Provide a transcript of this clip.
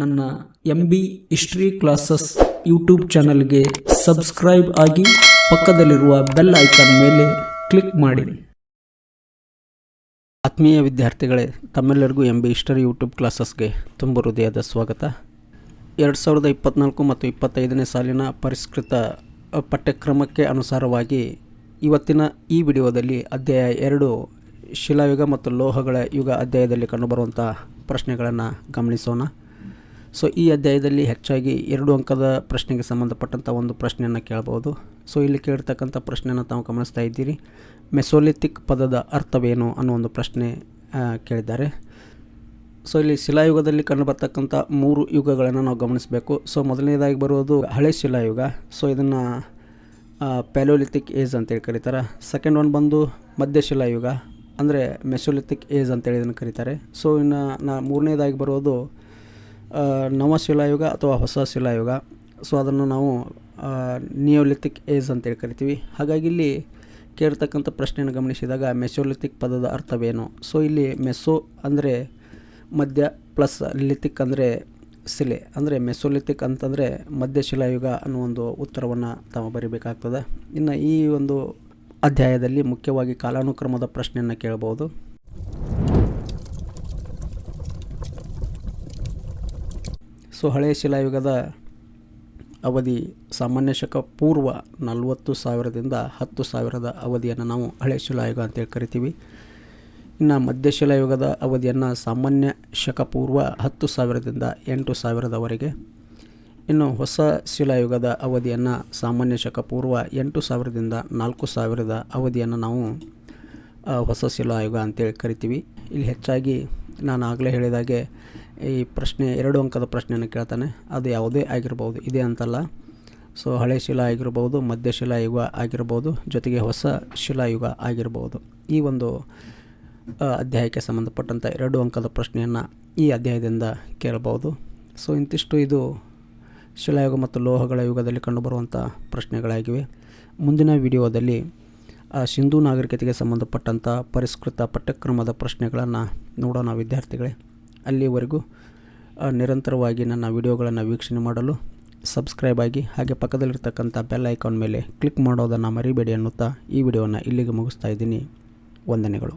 ನನ್ನ M B history classes YouTube ಚಾನಲ್ಗೆ subscribe ಆಗಿ ಪಕ್ಕದಲ್ಲಿರುವ ಬೆಲ್ ಐಕಾನ್ ಮೇಲೆ ಕ್ಲಿಕ್ ಮಾಡಿ. ಆತ್ಮೀಯ ವಿದ್ಯಾರ್ಥಿಗಳೇ, ತಮ್ಮೆಲ್ಲರಿಗೂ ಎಂ ಬಿ ಹಿಸ್ಟರಿ ಯೂಟ್ಯೂಬ್ ಕ್ಲಾಸಸ್ಗೆ ತುಂಬ ಹೃದಯದ ಸ್ವಾಗತ. ಎರಡು ಸಾವಿರದ ಇಪ್ಪತ್ತ್ನಾಲ್ಕು ಮತ್ತು ಇಪ್ಪತ್ತೈದನೇ ಸಾಲಿನ ಪರಿಷ್ಕೃತ ಪಠ್ಯಕ್ರಮಕ್ಕೆ ಅನುಸಾರವಾಗಿ ಇವತ್ತಿನ ಈ ವಿಡಿಯೋದಲ್ಲಿ ಅಧ್ಯಾಯ ಎರಡು, ಶಿಲಾಯುಗ ಮತ್ತು ಲೋಹಗಳ ಯುಗ ಅಧ್ಯಾಯದಲ್ಲಿ ಕಂಡುಬರುವಂಥ ಪ್ರಶ್ನೆಗಳನ್ನು ಗಮನಿಸೋಣ. ಸೊ ಈ ಅಧ್ಯಾಯದಲ್ಲಿ ಹೆಚ್ಚಾಗಿ ಎರಡು ಅಂಕದ ಪ್ರಶ್ನೆಗೆ ಸಂಬಂಧಪಟ್ಟಂಥ ಒಂದು ಪ್ರಶ್ನೆಯನ್ನು ಕೇಳಬಹುದು ಸೊ ಇಲ್ಲಿ ಕೇಳಿರ್ತಕ್ಕಂಥ ಪ್ರಶ್ನೆಯನ್ನು ತಾವು ಗಮನಿಸ್ತಾ ಇದ್ದೀರಿ. ಮೆಸೋಲಿಥಿಕ್ ಪದದ ಅರ್ಥವೇನು ಅನ್ನೋ ಒಂದು ಪ್ರಶ್ನೆ ಕೇಳಿದ್ದಾರೆ. ಸೊ ಇಲ್ಲಿ ಶಿಲಾಯುಗದಲ್ಲಿ ಕಂಡುಬರ್ತಕ್ಕಂಥ ಮೂರು ಯುಗಗಳನ್ನು ನಾವು ಗಮನಿಸಬೇಕು. ಸೊ ಮೊದಲನೇದಾಗಿ ಬರುವುದು ಹಳೆ ಶಿಲಾಯುಗ. ಸೊ ಇದನ್ನು ಪ್ಯಾಲೋಲಿಥಿಕ್ ಏಜ್ ಅಂತೇಳಿ ಕರೀತಾರೆ. ಸೆಕೆಂಡ್ ಒನ್ ಬಂದು ಮಧ್ಯ ಶಿಲಾಯುಗ. ಅಂದರೆ ಮೆಸೋಲಿಥಿಕ್ ಏಜ್ ಅಂತೇಳಿ ಇದನ್ನು ಕರೀತಾರೆ. ಸೊ ಇನ್ನು ನಾ ಮೂರನೇದಾಗಿ ಬರೋದು ಆ, ನವಶಿಲಾಯುಗ ಅಥವಾ ಹೊಸ ಶಿಲಾಯುಗ. ಸೊ ಅದನ್ನು ನಾವು ನಿಯೋಲಿಥಿಕ್ ಏಜ್ ಅಂತೇಳಿ ಕರಿತೀವಿ. ಹಾಗಾಗಿ ಇಲ್ಲಿ ಕೇಳ್ತಕ್ಕಂಥ ಪ್ರಶ್ನೆಯನ್ನು ಗಮನಿಸಿದಾಗ ಮೆಸೋಲಿಥಿಕ್ ಪದದ ಅರ್ಥವೇನು? ಸೊ ಇಲ್ಲಿ ಮೆಸೋ ಅಂದರೆ ಮಧ್ಯ ಪ್ಲಸ್ ಲಿಥಿಕ್ ಅಂದರೆ ಶಿಲೆ. ಅಂದರೆ ಮೆಸೋಲಿಥಿಕ್ ಅಂತಂದರೆ ಮಧ್ಯಶಿಲಾಯುಗ ಅನ್ನೋ ಒಂದು ಉತ್ತರವನ್ನು ತಾವು ಬರೀಬೇಕಾಗ್ತದೆ. ಇನ್ನು ಈ ಒಂದು ಅಧ್ಯಾಯದಲ್ಲಿ ಮುಖ್ಯವಾಗಿ ಕಾಲಾನುಕ್ರಮದ ಪ್ರಶ್ನೆಯನ್ನು ಕೇಳಬಹುದು ಸೊ ಹಳೆಯ ಶಿಲಾಯುಗದ ಅವಧಿ ಸಾಮಾನ್ಯ ಶಕ ಪೂರ್ವ ನಲವತ್ತು ಸಾವಿರದಿಂದ ಹತ್ತು ಸಾವಿರದ ಅವಧಿಯನ್ನು ನಾವು ಹಳೆ ಶಿಲಾಯುಗ ಅಂತೇಳಿ ಕರಿತೀವಿ. ಇನ್ನು ಮಧ್ಯಶಿಲಾಯುಗದ ಅವಧಿಯನ್ನು ಸಾಮಾನ್ಯ ಶಕ ಪೂರ್ವ ಹತ್ತು ಸಾವಿರದಿಂದ ಎಂಟು ಸಾವಿರದವರೆಗೆ. ಇನ್ನು ಹೊಸ ಶಿಲಾಯುಗದ ಅವಧಿಯನ್ನು ಸಾಮಾನ್ಯ ಶಕ ಪೂರ್ವ ಎಂಟು ಸಾವಿರದಿಂದ ನಾಲ್ಕು ಸಾವಿರದ ಅವಧಿಯನ್ನು ನಾವು ಹೊಸ ಶಿಲಾಯುಗ ಅಂತೇಳಿ ಕರಿತೀವಿ. ಇಲ್ಲಿ ಹೆಚ್ಚಾಗಿ ನಾನು ಆಗಲೇ ಹೇಳಿದಾಗೆ ಈ ಪ್ರಶ್ನೆ, ಎರಡು ಅಂಕದ ಪ್ರಶ್ನೆಯನ್ನು ಕೇಳ್ತಾನೆ. ಅದು ಯಾವುದೇ ಆಗಿರ್ಬೋದು, ಇದೆ ಅಂತಲ್ಲ. ಸೊ, ಹಳೆ ಶಿಲಾ ಆಗಿರ್ಬೋದು ಮಧ್ಯಶಿಲಾಯುಗ ಆಗಿರ್ಬೋದು, ಜೊತೆಗೆ ಹೊಸ ಶಿಲಾಯುಗ ಆಗಿರ್ಬೋದು. ಈ ಒಂದು ಅಧ್ಯಾಯಕ್ಕೆ ಸಂಬಂಧಪಟ್ಟಂಥ ಎರಡು ಅಂಕದ ಪ್ರಶ್ನೆಯನ್ನು ಈ ಅಧ್ಯಾಯದಿಂದ ಕೇಳಬಹುದು ಸೊ, ಇಂತಿಷ್ಟು ಇದು ಶಿಲಾಯುಗ ಮತ್ತು ಲೋಹಗಳ ಯುಗದಲ್ಲಿ ಕಂಡುಬರುವಂಥ ಪ್ರಶ್ನೆಗಳಾಗಿವೆ. ಮುಂದಿನ ವಿಡಿಯೋದಲ್ಲಿ ಸಿಂಧೂ ನಾಗರಿಕತೆಗೆ ಸಂಬಂಧಪಟ್ಟಂಥ ಪರಿಷ್ಕೃತ ಪಠ್ಯಕ್ರಮದ ಪ್ರಶ್ನೆಗಳನ್ನು ನೋಡೋಣ, ವಿದ್ಯಾರ್ಥಿಗಳೇ. ಅಲ್ಲಿವರೆಗೂ ನಿರಂತರವಾಗಿ ನನ್ನ ವಿಡಿಯೋಗಳನ್ನು ವೀಕ್ಷಣೆ ಮಾಡಲು ಸಬ್ಸ್ಕ್ರೈಬ್ ಆಗಿ ಹಾಗೆ ಪಕ್ಕದಲ್ಲಿರ್ತಕ್ಕಂಥ ಬೆಲ್ ಐಕಾನ್ ಮೇಲೆ ಕ್ಲಿಕ್ ಮಾಡೋದನ್ನು ಮರಿಬೇಡಿ ಅನ್ನುತ್ತಾ ಈ ವಿಡಿಯೋನ ಇಲ್ಲಿಗೆ ಮುಗಿಸ್ತಾ ಇದ್ದೀನಿ. ವಂದನೆಗಳು.